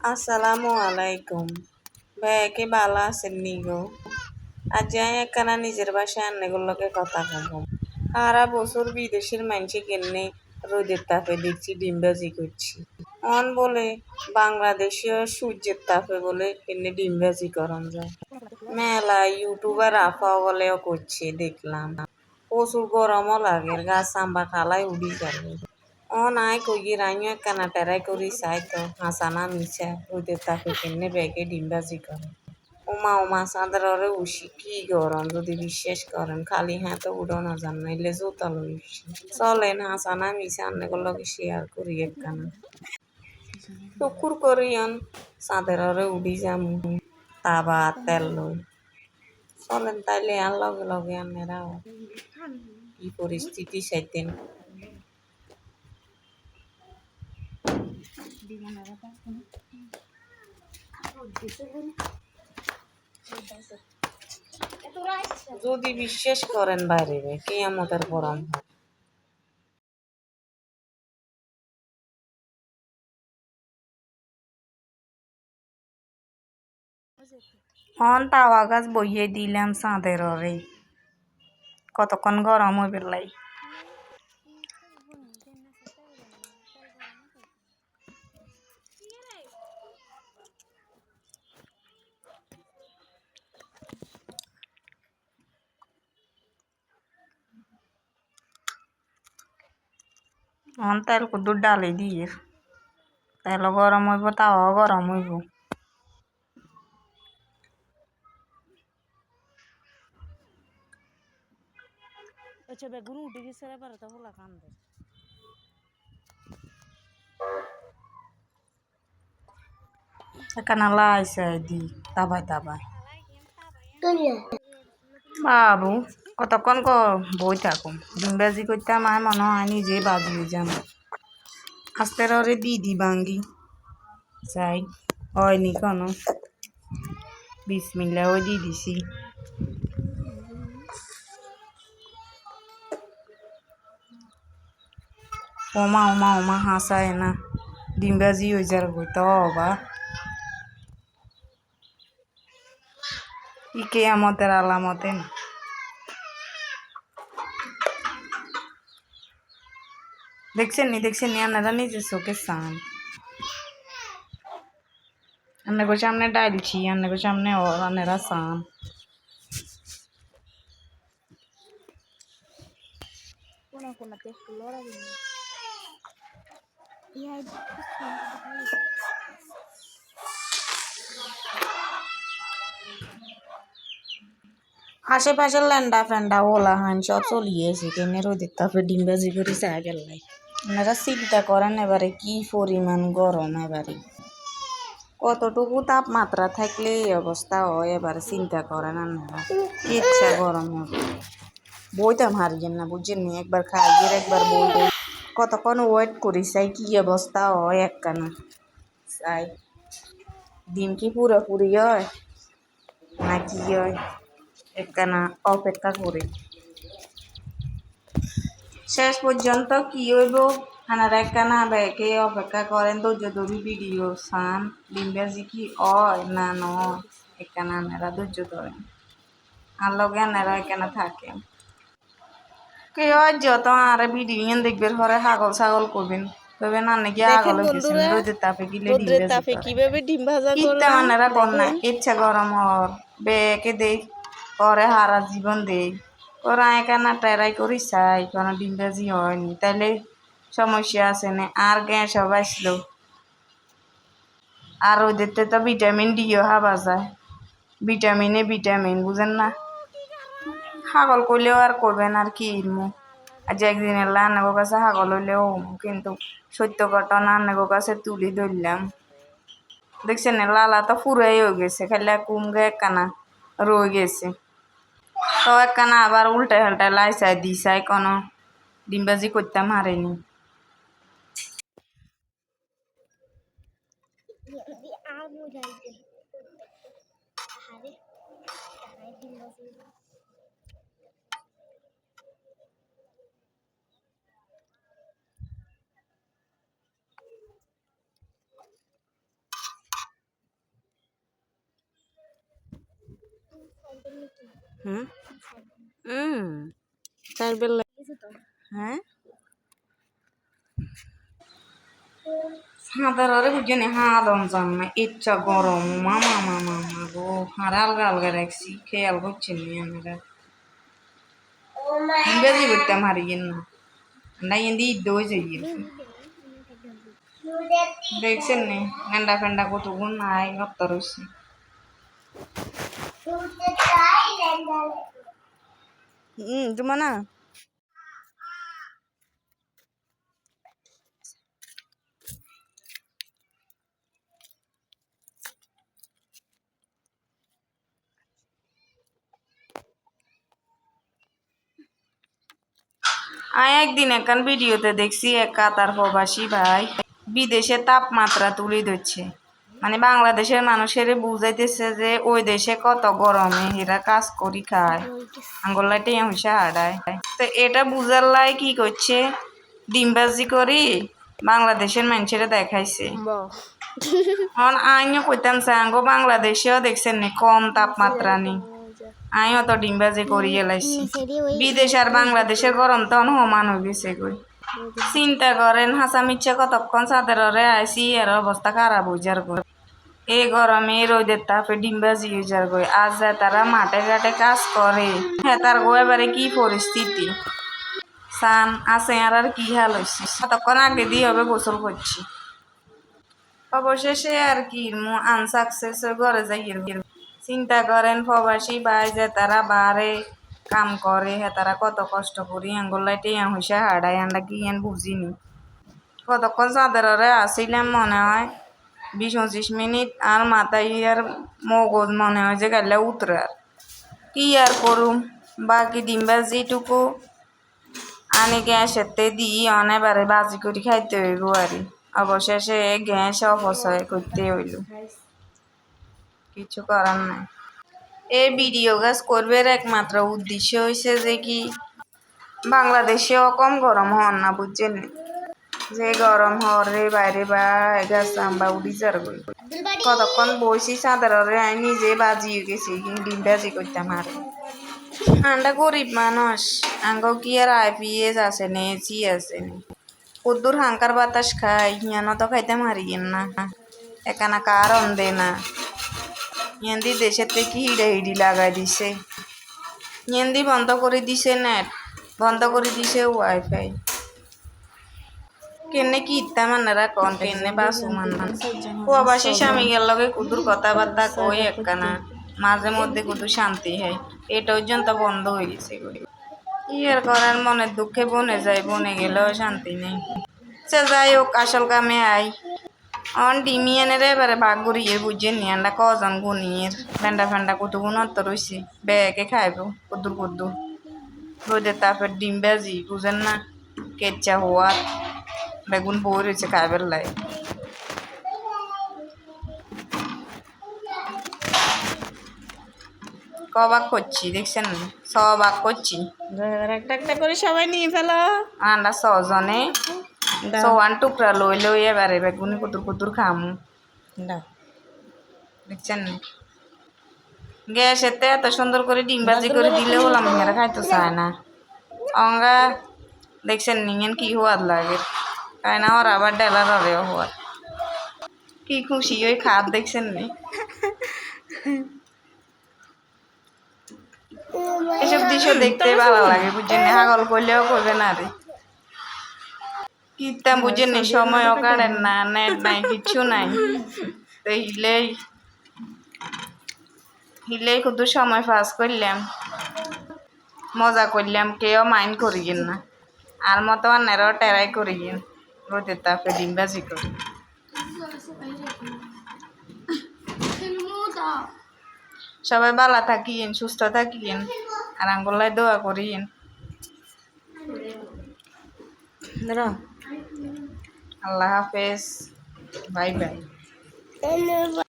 আসসালামু আলাইকুম ব্যাকে ভালো আছেন নি গো আজ আমি একখানা নিজের বাসায় আন্নেগুলোকে কথা কব সারা বছর বিদেশের মানুষে কেনে রোদের তাপে দেখছি ডিমবাজি করছি অন বলে বাংলাদেশীয় সূর্যের তাপে বলে কেনে ডিমবাজি করন যায় মেলা ইউটিউবার আফা বলেও করছে দেখলাম প্রচুর গরমও লাগে গাছ সাম্বা খালাই উড়ি যাবে ও নাই কই রাইও একখানা টেরাই করি চাই তো হাসানা মিছা রোদের তাপে কেনে ব্যাগে ডিমবাজি করে উমা উমা চাঁদরে উসি কি গরম যদি বিশ্বাস করেন খালি হাতে উড়ানো যান নাইলে জোতা চলেন হাসানা মিছা অনেকগুলোকে শেয়ার করি একখানা টুকুর করিয়ন চাঁদেররে উড়ি যাম তাবা তেল লই চলেন তাইলে আর লগে লগে আনেরাও কি পরিস্থিতি চাইতেন যদি বিশ্বাস করেন বাইরে কে আমাদের হয় হন, তাওয়া গাছ বইয়ে দিলাম চাঁদের রে কতক্ষণ গরম হয়ে পেলাই হন তেল কুদুর ডালি দিয়ে তেল গরম হইব তাওয়াও গরম হইব। আচ্ছা বেগুন উঠে গেছে রে পারে তা হলা কান্দে এখানে লাইছে দি তাবাই তাবাই। বাবু। কতক্ষণ ক বই থাকুম। ডিমবাজি করতে আমার মনে হয় নিজে বাজি যাম আস্তে রে দিদি বাঙ্গি। যাই হয়নি কোনো? বিসমিল্লা ওই দিয়ে দিছি। ওমা ওমা ওমা হাসায় না ডিমবাজি হয়ে যার গইতে বা ইকে কেয়ামতের আলামতে না দেখছেন নি দেখছেন নি আপনারা নিজের চোখে চান। আপনাকে সামনে ডাইলছি আপনাকে সামনে আপনারা চান। আশেপাশের ল্যান্ডা ফ্যান্ডা ওলা হান সব চলিয়েছে কেনে রোদের তাপে ডিমবাজি করে চা গেলাই আপনারা চিন্তা করেন এবারে কি পরিমাণ গরম এবারে। কতটুকু তাপমাত্রা থাকলে এই অবস্থা হয় এবারে চিন্তা করেন আপনারা। ইচ্ছা গরম হবে। বইতাম হারিয়েন না বুঝছেন নি? একবার খাইয়ে একবার বই কতক্ষণ ওয়েট করি, চাই কি অবস্থা হয় একখানা। চাই ডিম কি পুরোপুরি হয় না কি হয় একখানা অপেক্ষা করি। শেষ পর্যন্ত কি হইব? হানারা একখানা ব্যাকে অপেক্ষা করেন ধৈর্য ধরি ভিডিও সান ডিম্বাজি কি হয়? না নয়। একখানা আনারা ধৈর্য ধরেন। আর লগে আনারা এখানে থাকেন কে হয়? যত আর ভিডিও দেখবেন পরে হাগল ছাগল করবেন। তবে না নাকি আগল গেছেন রোদের তাপে গিলে রোদ্রের ডিম্বাজি তাপে করে। কীভাবে ডিম ভাজা কিত্তা করলাম মানেরা কন্যা ইচ্ছা গরম হর বেকে দেই পরে হারা জীবন দেই। ওরা একানা টেরাই করি চাই কোনো ডিমবাজি হয়নি। তাইলে সমস্যা আছে না আর গ্যাস আসলো। আর ওদের তো ভিটামিন ডিও হাবা যায়। ভিটামিনে ভিটামিন বুঝেন না? হাগল করলেও আর করবেন আর কি ইলমু আজ একদিন এলা আন্নাগো কাছে হাগল হইলেও কিন্তু সত্য ঘটনা আন্নাগো কাছে তুলি ধরলাম। দেখছেন না, লালা তো ফুরাই হয়ে গেছে খালি কুমগে একখানা রয়ে গেছে। তো একখানা আবার উল্টে পাল্টা লাইসাই দিছাই কোনো ডিমবাজি করতাম হারেনি হুম হুম চার বেলা হ্যাঁ হাঁদারে বুঝিনি হাদম জান ইচ্ছা গরম মামা মামা মামা গো হারা আলগা আলগা রাখছি খেয়াল করছেন নি আমরা বেজি করতাম হারিয়েন না না ইন্দি ইদ্দ হয়ে যাই দেখছেন নি গেন্ডা ফেন্ডা কত গুণ নাই রক্ত রয়েছে হুম একদিন একখান ভিডিওতে দেখছি এক কাতার প্রবাসী ভাই বিদেশে তাপমাত্রা তুলে ধরছে। মানে বাংলাদেশের মানুষের বুঝাইতেছে যে ওই দেশে কত গরমে এরা কাজ করি খায়। আঙ্গুল্লা টেয়া হইসা হারায় তো এটা বুঝার লাই কি করছে? ডিমবাজি করি বাংলাদেশের মানুষের দেখাইছে। এখন আমিও কইতাম চাই আঙ্গো বাংলাদেশেও দেখছেন নি, কম তাপমাত্রা নেই আমিও তো ডিমবাজি করি এলাইছি। বিদেশ আর বাংলাদেশের গরম তখন সমান হয়ে গেছে গই চিন্তা করেন হাসা মিচ্ছে কতক্ষণ চাঁদেরে আইসি এর অবস্থা খারাপ হয়ে যার এই গরমে রোদের তাপে ডিমবাজি হয়ে যার গই আজ তারা মাঠে ঘাটে কাজ করে। হ্যাঁ তার গো, এবারে কি পরিস্থিতি? সান, আছে আর আর কি হাল হয়েছে কতক্ষণ আগে দিয়ে হবে গোসল করছি। অবশেষে আর কি আনসাকসেস ঘরে যাই চিন্তা করেন, প্রবাসী ভাই যে তারা বারে কাম করে হে তারা কত কষ্ট করি। আঙ্গুলাই টিয়া হইসা হাড়াই আমরা কি বুঝিনি। কতক্ষণ চাঁদেরে আসিলাম মনে হয়। বিশ পঁচিশ মিনিট আর মাথায় আর মগজ মনে হয় যে গাইলে উতরার। কি আর করুম? বাকি ডিম্বা যেটুকু আনি গ্যাসেতে দিই, অনেবারে বাজি করে খাইতে হইব আর অবশেষে গ্যাস অপচয় করতে হইল। কিছু করার নাই। এই ভিডিও গাছ করবার একমাত্র উদ্দেশ্য হয়েছে যে কি বাংলাদেশেও কম গরম হন না বুঝছেন? যে গরম হরে বাইরে বা গাছ আম্বা উড়ি যার গই। কতক্ষণ বসি চাঁদারে আমি নিজে বাজি গেছি ডিম বাজি করতাম আর। আমরা গরিব মানুষ, আঙ্গ কি আর আইপিএস আছে নে এসি আছে নে। কদ্দুর হাঙ্কার বাতাস খাই হিয়ানো তো খাইতে মারিয়েন না। একানা কারণ দে না। হিন্দি দেশের থেকে হিডা হিডি লাগাই দিছে। হিন্দি বন্ধ করে দিছে নেট বন্ধ করে দিছে ওয়াইফাই কেনে কি ইত্যা মানারা কন, কেনে বাসু মানান প্রবাসী স্বামীর লগে কুদুর কথাবার্তা কই একখানা। মাঝে মধ্যে কুদুর শান্তি হয়। এটা পর্যন্ত বন্ধ হয়ে গেছে ইয়ের করার, মনের দুঃখে বনে যায়, বনে গেলেও শান্তি নেই। সে যাই হোক, আসল কামে আই অন ডিমিয়ানের এবারে বাঘ গড়িয়ে বুঝে নিয়ে আন্ডা কজন গুনিয়ের ফেন্ডা ফেন্ডা কত গুণ অত রয়েছে বেগে খাইব কুদ্দুর কুদ্দুর রোদে তারপর ডিম বাজি, বুঝেন না কেচ্চা হওয়ার। বেগুন বই রয়েছে খাইবার লাই। কবাক করছি দেখছেন? সবাক করছি। একটা একটা করে সবাই নিয়ে ফেলো। আন্ডা ছজনে দাও। সওয়ান টুকরা লই লই এবারে বেগুনি কুতুর কুতুর খামু। দেখছেন? গ্যাসেতে এত সুন্দর করে ডিম ভাজি করে দিলে হলাম খাইতে চায় না। অঙ্গা দেখছেন? নিয়েন কি হওয়ার লাগে। না ওর আবার ডেলার হবেও হওয়ার। কি খুশি, ওই খাত দেখছেন নি? এসব দৃশ্য দেখতে ভালো লাগে, বুঝছেন? হাগল করলেও করবে না রে। কিতাম বুঝেন নি? সময়ও কাটেন না নেট নাই, কিচ্ছু নাই। তো হিলেই হিলেই শুধু সময় পাস করলাম। মজা করলাম, কেউ মাইন্ড করিয়েন না। আর মতো অন্যেরাও টেরাই করিয়েন রোদের তাপে ডিম বাজি করি। সবাই ভালো থাকিয়েন, সুস্থ থাকিয়েন, আর আঙ্গুল্লায় দোয়া করিয়েন। আল্লাহ হাফেজ। Bye bye.